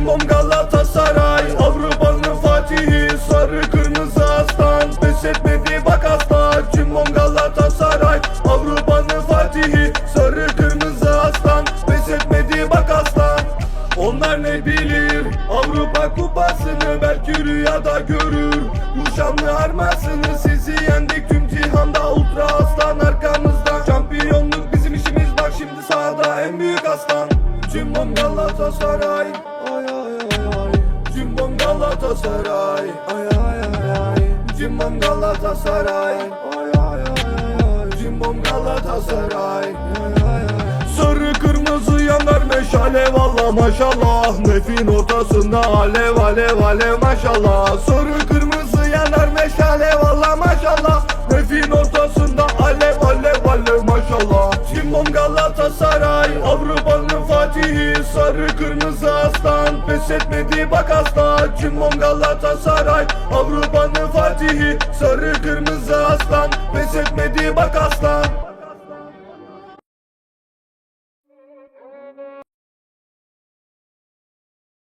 Cimbom Galatasaray Avrupa'nın Fatihi Sarı kırmızı aslan. Pes etmedi bak asla. Cimbom Galatasaray Avrupa'nın Fatihi Sarı kırmızı aslan. Pes etmedi bak aslan onlar ne bilir? Avrupa kupasını belki rüyada görür. Bu şanlı armasını sizi yendik. Tüm cihanda Ultra aslan arkamızda. Şampiyonluk bizim işimiz. Bak şimdi sahada en büyük aslan. Cimbom Galatasaray Cimbom Galatasaray. Ay ay ay ay. Cimbom Galatasaray. Ay ay ay Sarı kırmızı yanar meşale. Valla maşallah Nefin ortasında alev alev alev maşallah. Sarı kırmızı yanar meşale. Valla maşallah Nefin ortasında alev alev alev maşallah. Cimbom Galatasaray Avrupa'nın Fatihi. Sarı kırmızı aslan Pes etmedi bak asla. Cimbom Galatasaray Avrupa'nın Fatih'i Sarı kırmızı aslan Pes etmedi bak aslan.